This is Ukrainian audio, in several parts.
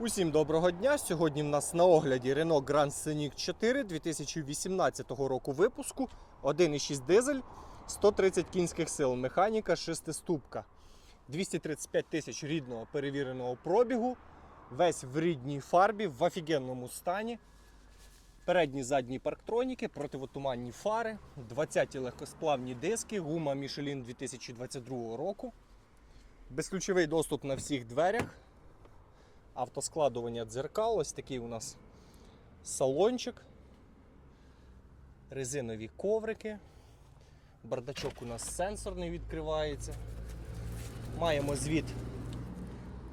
Усім доброго дня! Сьогодні в нас на огляді Renault Grand Scenic 4 2018 року випуску, 1,6 дизель, 130 кінських сил, механіка, шестиступка, 235 тисяч рідного перевіреного пробігу, весь в рідній фарбі, в офігенному стані. Передні задні парктроніки, противотуманні фари, 20-ті легкосплавні диски, гума Michelin 2022 року, безключовий доступ на всіх дверях автоскладування дзеркал. Ось такий у нас салончик, резинові коврики. Бардачок у нас сенсорний відкривається. Маємо звіт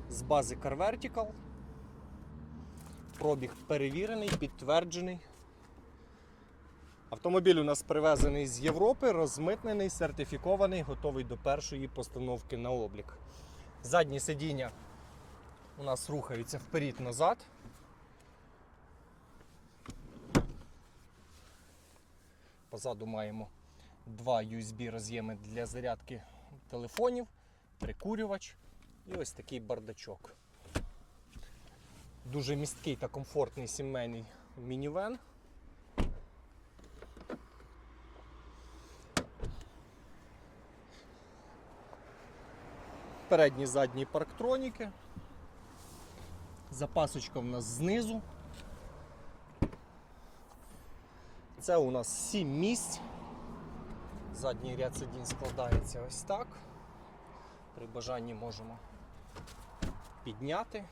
з бази Car Vertical. Пробіг перевірений, підтверджений. Автомобіль у нас привезений з Європи, розмитнений, сертифікований, готовий до першої постановки на облік. Задні сидіння у нас рухаються вперед-назад. Позаду маємо два USB роз'єми для зарядки телефонів, прикурювач і ось такий бардачок. Дуже місткий та комфортний сімейний мінівен. Передні задні парктроніки. Запасочка в нас знизу. Це у нас 7 місць. Задній ряд сидінь складається ось так. При бажанні можемо підняти.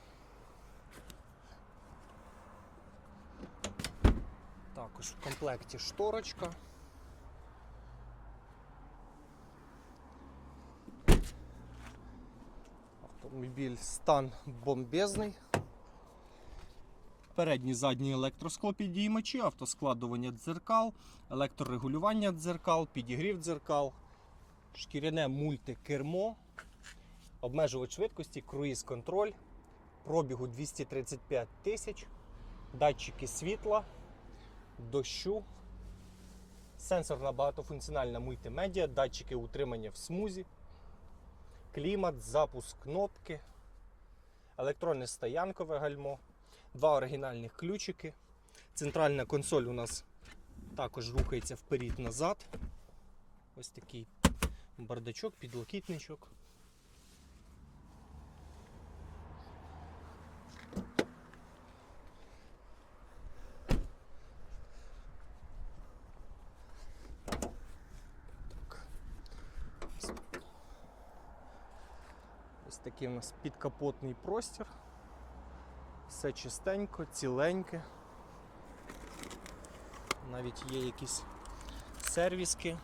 Також в комплекті шторочка. Автомобіль стан бомбезний. Передні задні електросклопідіймачі, автоскладування дзеркал, електрорегулювання дзеркал, підігрів дзеркал, шкіряне мультикермо, обмежувач швидкості, круїз-контроль, пробігу 235 тисяч, датчики світла, дощу, сенсорна багатофункціональна мультимедіа, датчики утримання в смузі, клімат, запуск кнопки, електронне стоянкове гальмо. Два оригінальних ключики. Центральна консоль у нас також рухається вперед-назад. Ось такий бардачок, підлокітничок. Ось такий у нас підкапотний простір. Все чистенько, ціленьке. Навіть є якісь сервіски.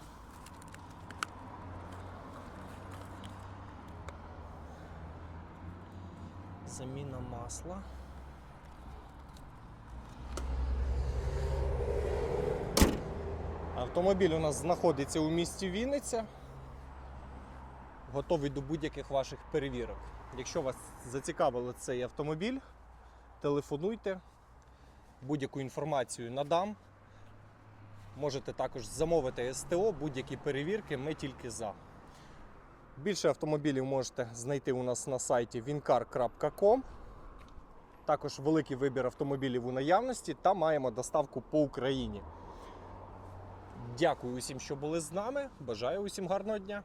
Заміна масла. Автомобіль у нас знаходиться у місті Вінниця. Готовий до будь-яких ваших перевірок. Якщо вас зацікавило цей автомобіль, телефонуйте, будь-яку інформацію надам. Можете також замовити СТО, будь-які перевірки, ми тільки за. Більше автомобілів можете знайти у нас на сайті wincar.com. Також великий вибір автомобілів у наявності та маємо доставку по Україні. Дякую усім, що були з нами. Бажаю усім гарного дня!